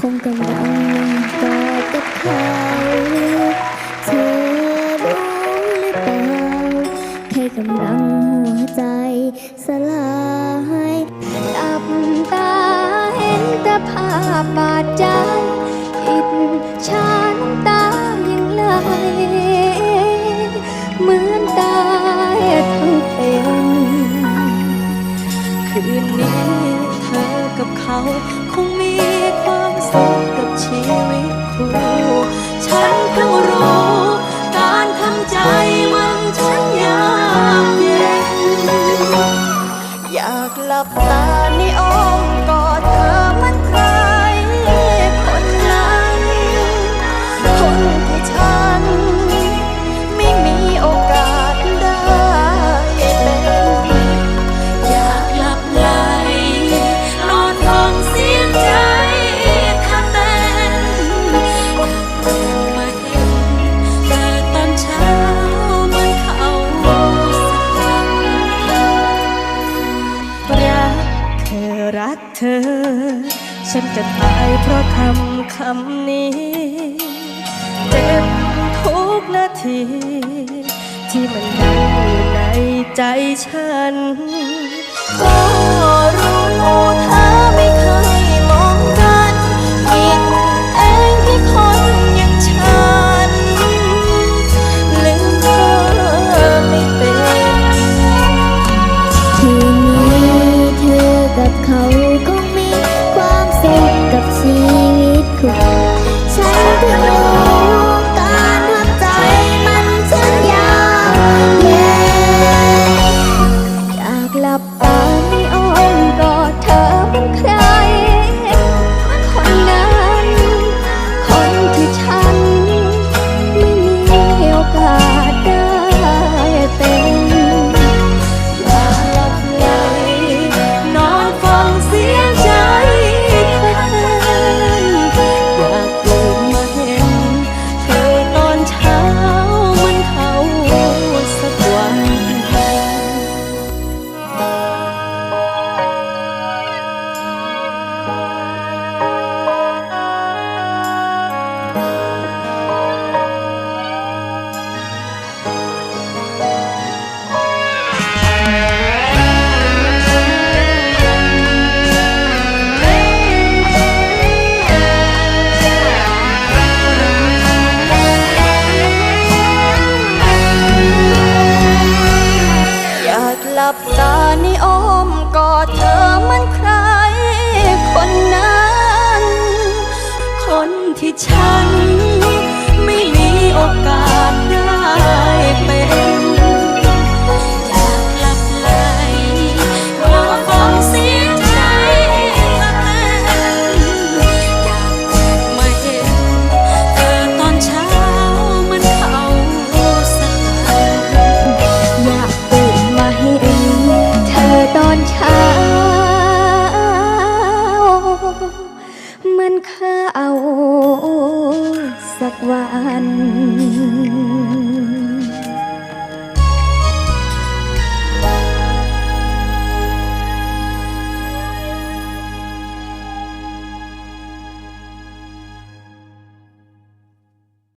คงกำลังบอกกับเขาเธอรู้หรือเปล่าแค่กำลังหัวใจสลายตับตาเห็นแต่ภาพบาดใจอิจฉานตายังไหลเหมือนตายทั้งเป็นคืนนี้เธอกับเขา คู่ ฉันเพิ่งรู้ การทำใจมันช่างยากเย็น อยากหลับตาในอ้อมกอดเธอ รักเธอ ฉันจะตายเพราะคำคำนี้ เจ็บทุกนาที ที่มันดังอยู่ในใจฉัน กับชีวิตคุณฉันเธอ หลับตาในอ้อมกอดเธอมันใคร คนนั้น คนที่ฉันไม่มีโอกาสได้เป็น วัน